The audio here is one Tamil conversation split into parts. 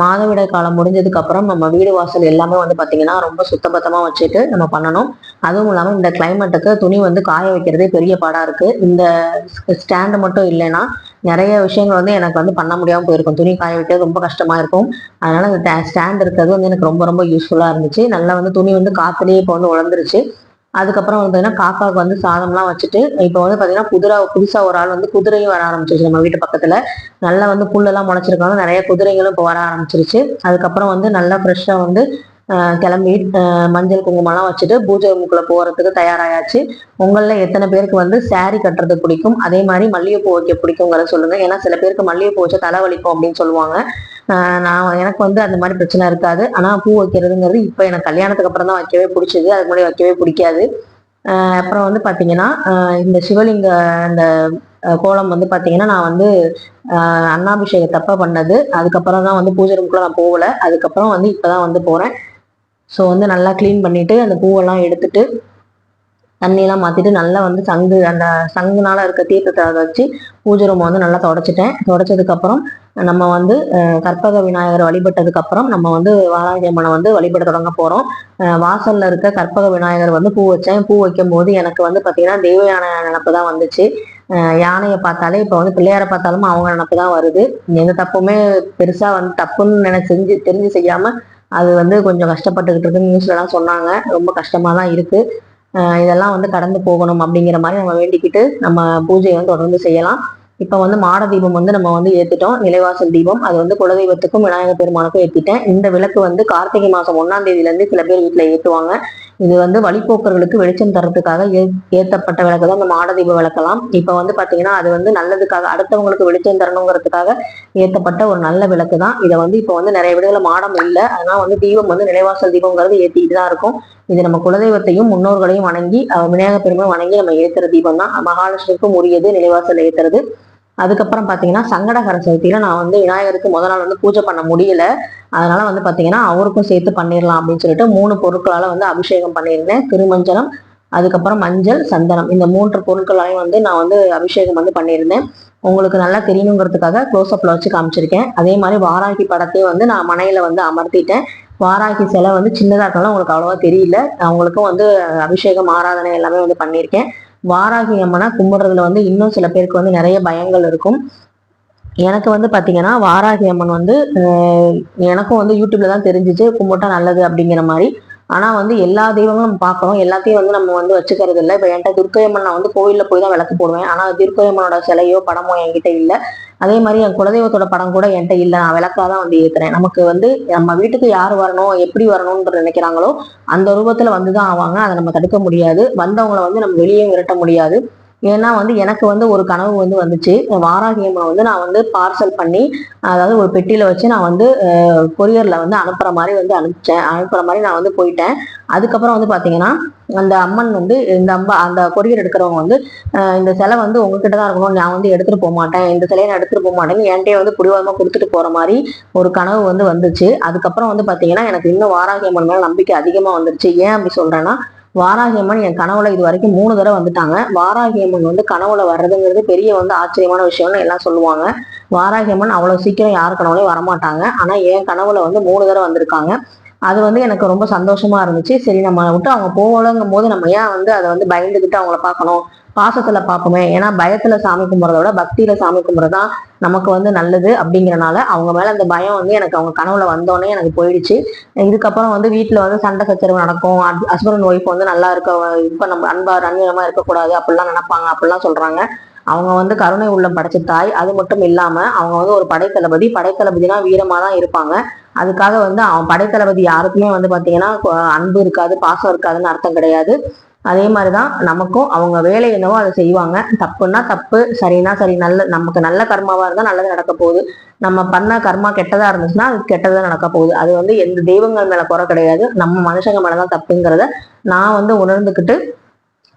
மாதவிடை காலம் முடிஞ்சதுக்கு அப்புறம் நம்ம வீடு வாசல் எல்லாமே வந்து பார்த்தீங்கன்னா ரொம்ப சுத்தபத்தமாக வச்சுட்டு நம்ம பண்ணணும். அதுவும் இல்லாமல் இந்த கிளைமேட்டுக்கு துணி வந்து காய வைக்கிறதே பெரிய பாடாக இருக்குது இந்த ஸ்டாண்டு மட்டும் இல்லைன்னா நிறைய விஷயங்கள் வந்து எனக்கு வந்து பண்ண முடியாமல் போயிருக்கும். துணி காய வைக்கிறது ரொம்ப கஷ்டமாக இருக்கும். அதனால் இந்த ஸ்டாண்ட் இருக்கிறது வந்து எனக்கு ரொம்ப ரொம்ப யூஸ்ஃபுல்லாக இருந்துச்சு. நல்லா வந்து துணி வந்து காற்றுலேயே இப்போ வந்து உழந்துருச்சு அதுக்கப்புறம் வந்து பார்த்தீங்கன்னா காக்காவுக்கு வந்து சாதம்லாம் வச்சுட்டு இப்போ வந்து பார்த்தீங்கன்னா குதிரை புதுசாக ஒரு ஆள் வந்து குதிரையும் வர ஆரம்பிச்சிருச்சு. நம்ம வீட்டு பக்கத்தில். நல்லா வந்து புல்லெல்லாம் முளைச்சிருக்காங்க நிறைய குதிரைகளும் இப்போ வர ஆரம்பிச்சிருச்சு. அதுக்கப்புறம் வந்து நல்லா ஃப்ரெஷ்ஷாக வந்து கிளம்பி மஞ்சள் குங்குமம்லாம் வச்சுட்டு பூஜை ரூமுக்குள்ள போறதுக்கு தயாராயாச்சு. உங்களில் எத்தனை பேருக்கு வந்து சாரி கட்டுறது பிடிக்கும்? அதே மாதிரி மல்லிகைப்பூ வைக்க பிடிக்குங்கிறத சொல்லுங்கள் ஏன்னா சில பேருக்கு மல்லிகைப்பூ வச்சா தலை வலிக்கும் அப்படின்னு சொல்லுவாங்க. நான் எனக்கு வந்து அந்த மாதிரி பிரச்சனை இருக்காது. ஆனால் பூ வைக்கிறதுங்கிறது இப்போ எனக்கு கல்யாணத்துக்கு அப்புறம் தான் வைக்கவே பிடிச்சது. அதுக்கு முன்னாடி வைக்கவே பிடிக்காது. அப்புறம் வந்து பாத்தீங்கன்னா இந்த சிவலிங்க அந்த கோலம் வந்து பாத்தீங்கன்னா நான் வந்து ஆஹ் அன்னாபிஷேகத்தப்ப பண்ணது. அதுக்கப்புறம் தான் வந்து பூஜை ரூமுக்குள்ள நான் போகல. அதுக்கப்புறம் வந்து இப்பதான் வந்து போறேன். ஸோ வந்து நல்லா க்ளீன் பண்ணிவிட்டு அந்த பூவெல்லாம் எடுத்துட்டு தண்ணியெல்லாம் மாற்றிட்டு நல்லா வந்து சங்கு அந்த சங்குனால இருக்க தீர்த்தத்தை அதை வச்சு பூஜை ரூமை வந்து நல்லா தொடச்சிட்டேன். தொடச்சதுக்கப்புறம் நம்ம வந்து கற்பக விநாயகரை வழிபட்டதுக்கப்புறம் நம்ம வந்து வாராகி அம்மனை வந்து வழிபட தொடங்க போகிறோம் வாசலில் இருக்க கற்பக விநாயகர் வந்து பூ வச்சேன். பூ வைக்கும் போது எனக்கு வந்து பார்த்தீங்கன்னா தெய்வ யானை நினப்பு தான் வந்துச்சு. யானையை பார்த்தாலே இப்போ வந்து பிள்ளையாரை பார்த்தாலும் அவங்க நினப்பு தான் வருது. எந்த தப்புமே பெருசாக வந்து தப்புன்னு நினைச்சு செஞ்சு தெரிஞ்சு செய்யாமல் அது வந்து கொஞ்சம் கஷ்டப்பட்டுக்கிட்டு இருக்குன்னு நியூஸ்லலாம் சொன்னாங்க. ரொம்ப கஷ்டமாக தான் இருக்குது இதெல்லாம் வந்து கடந்து போகணும் அப்படிங்கிற மாதிரி நம்ம வேண்டிக்கிட்டு நம்ம பூஜையை வந்து தொடர்ந்து செய்யலாம். இப்போ வந்து மாட தீபம் வந்து நம்ம வந்து ஏற்றுட்டோம் நிலைவாசல் தீபம். அது வந்து குலதெய்வத்துக்கும் விநாயகர் பெருமானுக்கும் ஏற்றிட்டேன் இந்த விளக்கு வந்து கார்த்திகை மாதம் ஒன்றாம் தேதியிலேருந்து சில பேர் வீட்டில் ஏற்றுவாங்க இது வந்து வழிபோக்கர்களுக்கு வெளிச்சம் தரத்துக்காக ஏ ஏத்தப்பட்ட விளக்கு தான். இந்த மாட விளக்கலாம் இப்போ வந்து பாத்தீங்கன்னா அது வந்து நல்லதுக்காக அடுத்தவங்களுக்கு வெளிச்சம் தரணுங்கிறதுக்காக ஏத்தப்பட்ட ஒரு நல்ல விளக்கு தான். இதை வந்து இப்போ வந்து நிறைய வீடுகளில் மாடம் இல்லை. அதனால் வந்து தீபம் வந்து நிலைவாசல் தீபங்கிறது ஏத்திட்டு தான் இருக்கும். இது நம்ம குலதெய்வத்தையும் முன்னோர்களையும் வணங்கி அஹ் விநாயகர் பெருமை வணங்கி நம்ம ஏத்துற தீபம் தான். மகாலட்சுமிக்கும் உரியது நிலைவாசல் ஏத்துறது. அதுக்கப்புறம் பார்த்தீங்கன்னா சங்கடகர சதுர்த்தியில் நான் வந்து விநாயகருக்கு முத நாள் வந்து பூஜை பண்ண முடியல. அதனால வந்து பார்த்தீங்கன்னா அவருக்கும் சேர்த்து பண்ணிடலாம் அப்படின்னு சொல்லிட்டு மூணு பொருட்களால் வந்து அபிஷேகம் பண்ணியிருந்தேன். திருமஞ்சனம் அதுக்கப்புறம் மஞ்சள் சந்தனம். இந்த மூன்று பொருட்களாலையும் வந்து நான் வந்து அபிஷேகம் வந்து பண்ணியிருந்தேன். உங்களுக்கு நல்லா தெரியணுங்கிறதுக்காக க்ளோஸ்அப்பில் வச்சு காமிச்சிருக்கேன். அதே மாதிரி வாராகி படத்தையும் வந்து நான் மனையில் வந்து அமர்த்திட்டேன். வாராகி சிலை வந்து சின்னதாக இருக்கலாம் உங்களுக்கு அவ்வளோவா தெரியல. அவங்களுக்கும் வந்து அபிஷேகம் ஆராதனை எல்லாமே வந்து பண்ணியிருக்கேன். வாராகி அம்மனை கும்பிடுறதுல வந்து இன்னும் சில பேருக்கு வந்து நிறைய பயங்கள் இருக்கும். எனக்கு வந்து பாத்தீங்கன்னா வாராகி அம்மன் வந்து எனக்கும் வந்து யூடியூப்ல தான் தெரிஞ்சிச்சு கும்பிட்டா நல்லது அப்படிங்கிற மாதிரி. ஆனா வந்து எல்லா தெய்வங்களும் நம்ம பார்க்கறோம் எல்லாத்தையும் வந்து நம்ம வந்து வச்சுக்கிறது இல்லை இப்போ என்கிட்ட துர்க்கையம்மன் நான் வந்து கோயில்ல போய் தான் விளக்கு போடுவேன். ஆனா துர்க்கை அம்மனோட சிலையோ படமோ என்கிட்ட இல்லை. அதே மாதிரி என் குலதெய்வத்தோட படம் கூட என்கிட்ட இல்லை. நான் விளக்கா தான் வந்து ஏத்துறேன். நமக்கு வந்து நம்ம வீட்டுக்கு யார் வரணும் எப்படி வரணும்னு நினைக்கிறாங்களோ அந்த ரூபத்துல வந்துதான் ஆவாங்க. அதை நம்ம தடுக்க முடியாது. வந்தவங்களை வந்து நம்ம வெளியே விரட்ட முடியாது. ஏன்னா வந்து எனக்கு வந்து ஒரு கனவு வந்து வந்துச்சு. வாராகி அம்மனை வந்து நான் வந்து பார்சல் பண்ணி அதாவது ஒரு பெட்டியில வச்சு நான் வந்து கொரியர்ல வந்து அனுப்புற மாதிரி வந்து அனுப்பிச்சேன். அனுப்புற மாதிரி நான் வந்து போயிட்டேன். அதுக்கப்புறம் வந்து பாத்தீங்கன்னா அந்த அம்மன் வந்து இந்த அம்பா அந்த கொரியர் எடுக்கிறவங்க வந்து இந்த சிலை வந்து உங்ககிட்ட தான் இருக்கணும். நான் வந்து எடுத்துட்டு போக மாட்டேன். இந்த சிலையை நான் எடுத்துட்டு போக மாட்டேன்னு என்கிட்டயே வந்து புடிவாதமா கொடுத்துட்டு போற மாதிரி ஒரு கனவு வந்து வந்துச்சு. அதுக்கப்புறம் வந்து பாத்தீங்கன்னா எனக்கு இன்னும் வாராகி அம்மன் மேல நம்பிக்கை அதிகமா வந்துருச்சு. ஏன் அப்படி சொல்றேன்னா வாராகி அம்மன் என் கனவுல இது வரைக்கும் மூணு தடவை வந்துட்டாங்க. வாராகி அம்மன் வந்து கனவுல வர்றதுங்கிறது பெரிய வந்து ஆச்சரியமான விஷயம்னு எல்லாம் சொல்லுவாங்க. வாராகி அம்மன் அவ்வளவு சீக்கிரம் யார் கனவுலையும் வரமாட்டாங்க. ஆனா என் கனவுல வந்து மூணு தடவை வந்திருக்காங்க. அது வந்து எனக்கு ரொம்ப சந்தோஷமா இருந்துச்சு. சரி நம்ம விட்டு அவங்க போகலங்கும் போது நம்ம ஏன் வந்து அதை வந்து பயந்துகிட்டு அவங்கள பார்க்கணும்? பாசத்துல பார்ப்போமே. ஏன்னா பயத்துல சாமி கும்பிட்றத விட பக்தியில சாமி கும்பிட்றது நமக்கு வந்து நல்லது அப்படிங்கிறனால அவங்க மேல அந்த பயம் வந்து எனக்கு அவங்க கனவுல வந்தோடனே எனக்கு போயிடுச்சு. இதுக்கப்புறம் வந்து வீட்டுல வந்து சண்டை சச்சரவு நடக்கும். ஹஸ்பண்ட் ஒய்ஃப் வந்து நல்லா இருக்க இப்ப நம்ம அன்பா அந்நியமா இருக்கக்கூடாது அப்படிலாம் நினைப்பாங்க. அப்படிலாம் சொல்றாங்க. அவங்க வந்து கருணை உள்ளம் படைச்ச தாய். அது மட்டும் இல்லாம அவங்க வந்து ஒரு படைத்தளபதி. படைத்தளபதினா வீரமா தான் இருப்பாங்க. அதுக்காக வந்து அவன் படைத்தளபதி யாருக்குமே வந்து பாத்தீங்கன்னா அன்பு இருக்காது பாசம் இருக்காதுன்னு அர்த்தம் கிடையாது. அதே மாதிரி தான் நமக்கும் அவங்க வேலை என்னவோ அதை செய்வாங்க. தப்புன்னா தப்பு சரின்னா சரி நல்ல நமக்கு நல்ல கர்மாவாக இருந்தால் நல்லது நடக்க போகுது. நம்ம பண்ண கர்மா கெட்டதாக இருந்துச்சுன்னா அது கெட்டதாக நடக்க போகுது. அது வந்து எந்த தெய்வங்கள் மேலே குறை கிடையாது. நம்ம மனுஷங்க மேலே தான் தப்புங்கிறத நான் வந்து உணர்ந்துக்கிட்டு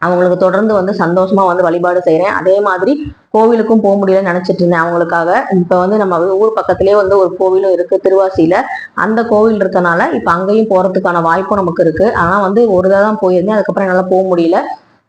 அவங்களுக்கு தொடர்ந்து வந்து சந்தோஷமா வந்து வழிபாடு செய்கிறேன் அதே மாதிரி கோவிலுக்கும் போக முடியலன்னு நினைச்சிட்டு இருந்தேன் அவங்களுக்காக. இப்போ வந்து நம்ம ஊர் பக்கத்துலேயே வந்து ஒரு கோவிலும் இருக்கு திருவாசியில. அந்த கோவில் இருக்கனால இப்போ அங்கேயும் போறதுக்கான வாய்ப்பும் நமக்கு இருக்கு. ஆனால் வந்து ஒரு தடவை தான் போயிருந்தேன். அதுக்கப்புறம் என்னால் போக முடியல.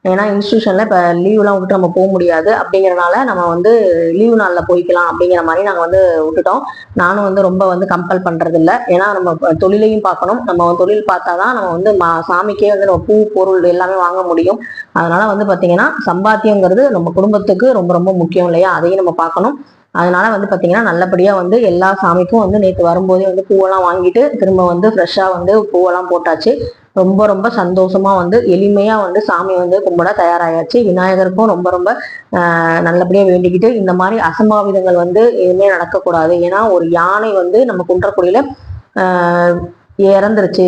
ஏன்னா இன்ஸ்டியூஷன்ல இப்போ லீவ்லாம் விட்டு நம்ம போக முடியாது. அப்படிங்கறனால நம்ம வந்து லீவு நாளில் போய்க்கலாம் அப்படிங்கிற மாதிரி நாங்கள் வந்து விட்டுட்டோம். நானும் வந்து ரொம்ப வந்து கம்பல் பண்றது இல்ல ஏன்னா நம்ம தொழிலையும் பார்க்கணும். நம்ம தொழில் பார்த்தாதான் நம்ம வந்து மா- சாமிக்கே வந்து நம்ம பூ பொருள் எல்லாமே வாங்க முடியும். அதனால வந்து பாத்தீங்கன்னா சம்பாத்தியங்கிறது நம்ம குடும்பத்துக்கு ரொம்ப ரொம்ப முக்கியம் இல்லையா? அதையும் நம்ம பார்க்கணும். அதனால வந்து பாத்தீங்கன்னா நல்லபடியா வந்து எல்லா சாமிக்கும் வந்து நேற்று வரும்போதே வந்து பூவெல்லாம் வாங்கிட்டு திரும்ப வந்து ஃப்ரெஷ்ஷா வந்து பூவெல்லாம் போட்டாச்சு. ரொம்ப ரொம்ப சந்தோஷமா வந்து எளிமையா வந்து சாமி வந்து கும்பிட தயாராயாச்சு. விநாயகருக்கும் ரொம்ப ரொம்ப நல்லபடியா வேண்டிக்கிட்டு இந்த மாதிரி அசம்பாவிதங்கள் வந்து எதுவுமே நடக்கக்கூடாது. ஏன்னா ஒரு யானை வந்து நம்ம குன்றக்குடியில இறந்துருச்சு.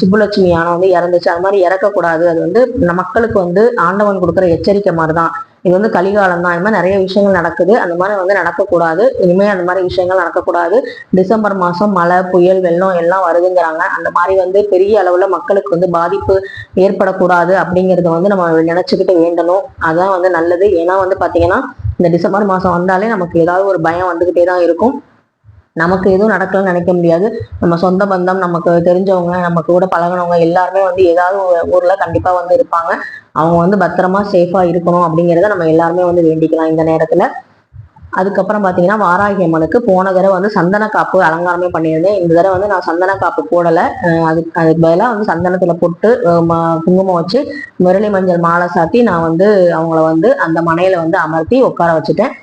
சுப்புலட்சுமி யானை வந்து இறந்துச்சு. அது மாதிரி இறக்கக்கூடாது. அது வந்து மக்களுக்கு வந்து ஆண்டவன் கொடுக்குற எச்சரிக்கை மாதிரி தான் இது வந்து கலிகாலம் தான் இது மாதிரி நிறைய விஷயங்கள் நடக்குது. அந்த மாதிரி வந்து நடக்கக்கூடாது. இனிமேல் அந்த மாதிரி விஷயங்கள் நடக்கக்கூடாது. டிசம்பர் மாதம் மழை புயல் வெள்ளம் எல்லாம் வருதுங்கிறாங்க. அந்த மாதிரி வந்து பெரிய அளவில் மக்களுக்கு வந்து பாதிப்பு ஏற்படக்கூடாது அப்படிங்கறத வந்து நம்ம நினச்சிக்கிட்டு வேண்டணும். அதுதான் வந்து நல்லது. ஏன்னா வந்து பார்த்தீங்கன்னா இந்த டிசம்பர் மாதம் வந்தாலே நமக்கு ஏதாவது ஒரு பயம் வந்துக்கிட்டே தான் இருக்கும். நமக்கு எதுவும் நடக்கலன்னு நினைக்க முடியாது. நம்ம சொந்த பந்தம் நமக்கு தெரிஞ்சவங்க நமக்கு கூட பழகினவங்க எல்லாருமே வந்து ஏதாவது ஊர்ல கண்டிப்பா வந்து இருப்பாங்க. அவங்க வந்து பத்திரமா சேஃபா இருக்கணும் அப்படிங்கிறத நம்ம எல்லாருமே வந்து வேண்டிக்கலாம் இந்த நேரத்துல. அதுக்கப்புறம் பார்த்தீங்கன்னா வாராகி அம்மனுக்கு போன தடவை வந்து சந்தன காப்பு அலங்காரமே பண்ணியிருந்தேன். இந்த தடவை வந்து நான் சந்தன காப்பு போடல அதுக்கு அதுக்கு பதிலாக வந்து சந்தனத்தில் போட்டு குங்குமம் வச்சு முரளி மஞ்சள் மாலை சாத்தி நான் வந்து அவங்கள வந்து அந்த மனையில் வந்து அமர்த்தி உட்கார வச்சுட்டேன்.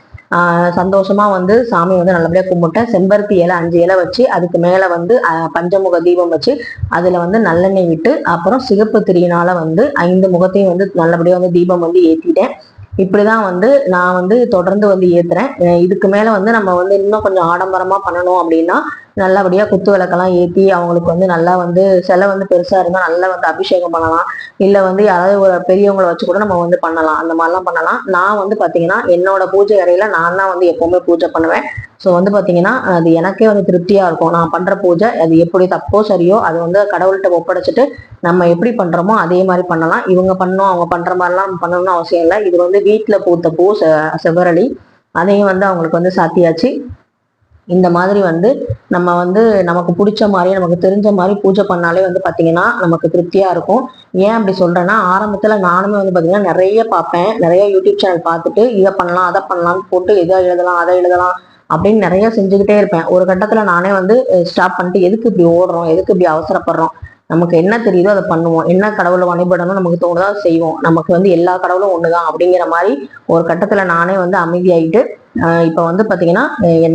சந்தோஷமா வந்து சாமி வந்து நல்லபடியா கும்பிட்டேன். செம்பருத்தி இலை அஞ்சு இலை வச்சு அதுக்கு மேல வந்து அஹ், பஞ்சமுக தீபம் வச்சு அதுல வந்து நல்லெண்ணெய் விட்டு அப்புறம் சிகப்பு திரியினால வந்து ஐந்து முகத்தையும் வந்து நல்லபடியா வந்து தீபம் வந்து ஏத்திட்டேன். இப்படிதான் வந்து நான் வந்து தொடர்ந்து வந்து ஏத்துறேன். இதுக்கு மேல வந்து நம்ம வந்து இன்னும் கொஞ்சம் ஆடம்பரமா பண்ணணும் அப்படின்னா நல்லபடியா குத்து விளக்கெல்லாம் ஏத்தி அவங்களுக்கு வந்து நல்லா வந்து சிலை வந்து பெருசா இருந்தா நல்லா வந்து அபிஷேகம் பண்ணலாம். இல்ல வந்து யாராவது ஒரு பெரியவங்களை வச்சு கூட நம்ம வந்து பண்ணலாம். அந்த மாதிரிலாம் பண்ணலாம். நான் வந்து பாத்தீங்கன்னா என்னோட பூஜை அறையில நான் தான் வந்து எப்பவுமே பூஜை பண்ணுவேன். ஸோ வந்து பார்த்தீங்கன்னா அது எனக்கே வந்து திருப்தியாக இருக்கும். நான் பண்ணுற பூஜை அது எப்படி தப்போ சரியோ அது வந்து கடவுள்கிட்ட ஒப்படைச்சிட்டு நம்ம எப்படி பண்ணுறோமோ அதே மாதிரி பண்ணலாம். இவங்க பண்ணோம் அவங்க பண்ணுற மாதிரிலாம் பண்ணணும்னு அவசியம் இல்லை. இது வந்து வீட்டில் பூத்த பூ செ- செவ்வரளி. அதையும் வந்து அவங்களுக்கு வந்து சாத்தியாச்சு. இந்த மாதிரி வந்து நம்ம வந்து நமக்கு பிடிச்ச மாதிரி நமக்கு தெரிஞ்ச மாதிரி பூஜை பண்ணாலே வந்து பார்த்தீங்கன்னா நமக்கு திருப்தியாக இருக்கும். ஏன் அப்படி சொல்கிறேன்னா ஆரம்பத்தில் நானுமே வந்து பார்த்தீங்கன்னா நிறைய பார்ப்பேன். நிறைய யூடியூப் சேனல் பார்த்துட்டு இதை பண்ணலாம் அதை பண்ணலாம்னு போட்டு இதை எழுதலாம் அதை எழுதலாம் அப்படின்னு நிறைய செஞ்சுக்கிட்டே இருப்பேன். ஒரு கட்டத்தில் நானே வந்து ஸ்டாப் பண்ணிட்டு எதுக்கு இப்படி ஓடுறோம் எதுக்கு இப்படி அவசரப்படுறோம்? நமக்கு என்ன தெரியுதோ அதை பண்ணுவோம். என்ன கடவுளை வழிபடணும் நமக்கு தோணுதோ அதை செய்வோம். நமக்கு வந்து எல்லா கடவுளும் ஒண்ணுதான் அப்படிங்கிற மாதிரி ஒரு கட்டத்துல நானே வந்து அமைதியாயிட்டு இப்போ இப்ப வந்து பாத்தீங்கன்னா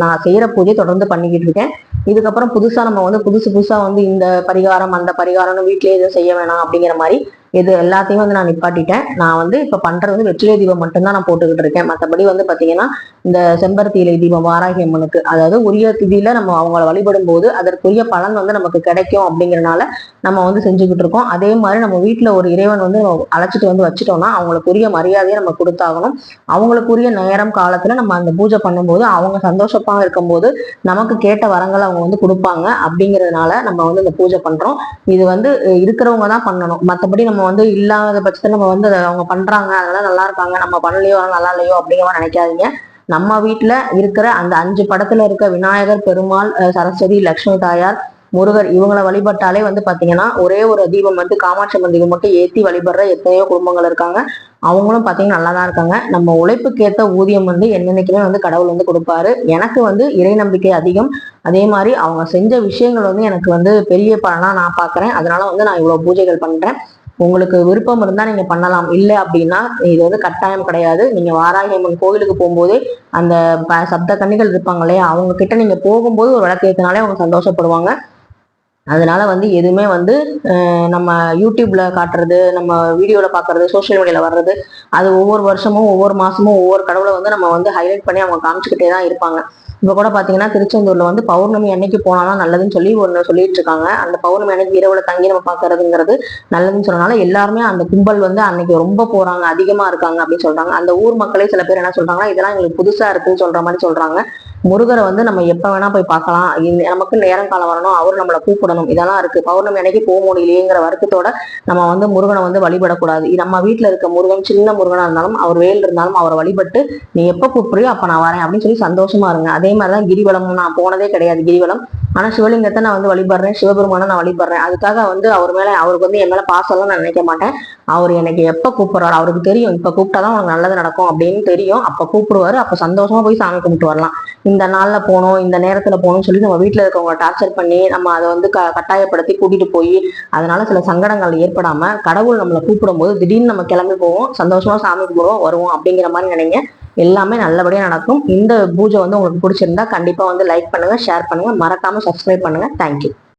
நான் செய்யற பூஜை தொடர்ந்து பண்ணிக்கிட்டு இருக்கேன். இதுக்கப்புறம் புதுசா நம்ம வந்து புதுசு புதுசா வந்து இந்த பரிகாரம் அந்த பரிகாரம்னு வீட்லயே எதுவும் செய்ய வேணாம் அப்படிங்கிற மாதிரி இது எல்லாத்தையும் வந்து நான் நிப்பாட்டிட்டேன். நான் வந்து இப்ப பண்றது வந்து வெற்றிலை தீபம் மட்டும்தான் நான் போட்டுக்கிட்டு இருக்கேன். மற்றபடி வந்து பாத்தீங்கன்னா இந்த செம்பருத்தி இலை தீபம் வாராகி அம்மனுக்கு அதாவது உரிய திதியில நம்ம அவங்கள வழிபடும் போது அதற்குரிய பலன் வந்து நமக்கு கிடைக்கும் அப்படிங்கறனால நம்ம வந்து செஞ்சுக்கிட்டு இருக்கோம். அதே மாதிரி நம்ம வீட்டுல ஒரு இறைவன் வந்து அழைச்சிட்டு வந்து வச்சுட்டோம்னா அவங்களுக்கு உரிய மரியாதையை நம்ம கொடுத்தாகணும். அவங்களுக்குரிய நேரம் காலத்துல நம்ம அந்த பூஜை பண்ணும்போது அவங்க சந்தோஷமா இருக்கும்போது நமக்கு கேட்ட வரங்களை அவங்க வந்து கொடுப்பாங்க. அப்படிங்கிறதுனால நம்ம வந்து இந்த பூஜை பண்றோம். இது வந்து இருக்கிறவங்க தான் பண்ணணும். மற்றபடி நம்ம வந்து இல்லாத பட்சத்தில் நம்ம வந்து அதை அவங்க பண்ணுறாங்க அதெல்லாம் நல்லா இருக்காங்க நம்ம பண்ணலையோ நல்லா இல்லையோ அப்படிங்கிற நினைக்காதீங்க. நம்ம வீட்டில் இருக்கிற அந்த அஞ்சு படத்தில் இருக்க விநாயகர் பெருமாள் சரஸ்வதி லக்ஷ்மி தாயார் முருகர் இவங்களை வழிபட்டாலே வந்து பார்த்தீங்கன்னா ஒரே ஒரு தீபம் வந்து காமாட்சி மந்திரம் மட்டும் ஏற்றி வழிபடுற எத்தனையோ குடும்பங்கள் இருக்காங்க. அவங்களும் பார்த்தீங்கன்னா நல்லா தான் இருக்காங்க. நம்ம உழைப்புக்கேற்ற ஊதியம் வந்து என்னென்னைக்குமே வந்து கடவுள் வந்து கொடுப்பாரு. எனக்கு வந்து இறை நம்பிக்கை அதிகம். அதே மாதிரி அவங்க செஞ்ச விஷயங்கள் வந்து எனக்கு வந்து பெரிய பலனாக நான் பார்க்குறேன் அதனால வந்து நான் இவ்வளோ பூஜைகள் பண்ணுறேன் உங்களுக்கு விருப்பம் இருந்தால் நீங்கள் பண்ணலாம். இல்லை அப்படின்னா இது வந்து கட்டாயம் கிடையாது. நீங்கள் வாராயம்மன் கோயிலுக்கு கோவிலுக்கு போகும்போதே அந்த ப- சப்த கன்னிகள் இருப்பாங்க இல்லையா? அவங்க கிட்ட நீங்கள் போகும்போது ஒரு விளக்கு அவங்க சந்தோஷப்படுவாங்க. அதனால வந்து எதுவுமே வந்து நம்ம யூடியூப்ல காட்டுறது நம்ம வீடியோல பாக்குறது சோஷியல் மீடியால வர்றது அது ஒவ்வொரு வருஷமும் ஒவ்வொரு மாசமும் ஒவ்வொரு கடவுளை வந்து நம்ம வந்து ஹைலைட் பண்ணி அவங்க காமிச்சுக்கிட்டே தான் இருப்பாங்க. இப்போ கூட பாத்தீங்கன்னா திருச்செந்தூர்ல வந்து பௌர்ணமி அன்னைக்கு போனாலும் நல்லதுன்னு சொல்லி ஒண்ணு சொல்லிட்டு இருக்காங்க. அந்த பௌர்ணமி அன்னைக்கு இரவுல தங்கி நம்ம பாக்குறதுங்கிறது நல்லதுன்னு சொன்னனால எல்லாருமே அந்த கும்பல் வந்து அன்னைக்கு ரொம்ப போறாங்க அதிகமா இருக்காங்க அப்படின்னு சொல்றாங்க. அந்த ஊர் மக்களே சில பேர் என்ன சொல்றாங்கன்னா இதெல்லாம் எங்களுக்கு புதுசா இருக்குன்னு சொல்ற மாதிரி சொல்றாங்க. முருகரை வந்து நம்ம எப்ப வேணா போய் பார்க்கலாம். நமக்கு நேரம் காலம் வரணும். அவர் நம்மளை கூப்பிடணும். இதெல்லாம் இருக்கு. பௌர்ணமி அன்னைக்கு போக முடியலையேங்கிற வருத்தத்தோட நம்ம வந்து முருகனை வந்து வழிபடக்கூடாது. இது நம்ம வீட்டுல இருக்க முருகன் சின்ன முருகனா இருந்தாலும் அவர் வேல் இருந்தாலும் அவரை வழிபட்டு நீ எப்ப கூப்பிடுறியோ அப்ப நான் வரேன் அப்படின்னு சொல்லி சந்தோஷமா இருங்க. அதே மாதிரிதான் கிரிவலம் நான் போனதே கிடையாது கிரிவலம். ஆனா சிவலிங்கத்தை நான் வந்து வழிபடுறேன். சிவபெருமானை நான் வழிபடுறேன். அதுக்காக வந்து அவர் மேல அவருக்கு வந்து என் மேல பாசம்லாம் நான் நினைக்க மாட்டேன். அவர் எனக்கு எப்போ கூப்பிடுறாரு அவருக்கு தெரியும். இப்போ கூப்பிட்டாதான் உனக்கு நல்லது நடக்கும் அப்படின்னு தெரியும். அப்போ கூப்பிடுவாரு. அப்போ சந்தோஷமா போய் சாமி கும்பிட்டு வரலாம். இந்த நாளில் போகணும் இந்த நேரத்தில் போகணும்னு சொல்லி நம்ம வீட்டில் இருக்கவங்க டார்ச்சர் பண்ணி நம்ம அதை வந்து க கட்டாயப்படுத்தி கூட்டிட்டு போய் அதனால சில சங்கடங்கள் ஏற்படாமல் கடவுள் நம்மளை கூப்பிடும்போது திடீர்னு நம்ம கிளம்பி போவோம். சந்தோஷமா சாமி கும்பிடுவோம் வருவோம் அப்படிங்கிற மாதிரி நினைங்க. எல்லாமே நல்லபடியாக நடக்கும். இந்த பூஜை வந்து உங்களுக்கு பிடிச்சிருந்தா கண்டிப்பாக வந்து லைக் பண்ணுங்கள் ஷேர் பண்ணுங்கள் மறக்காமல் சப்ஸ்கிரைப் பண்ணுங்கள் தேங்க்யூ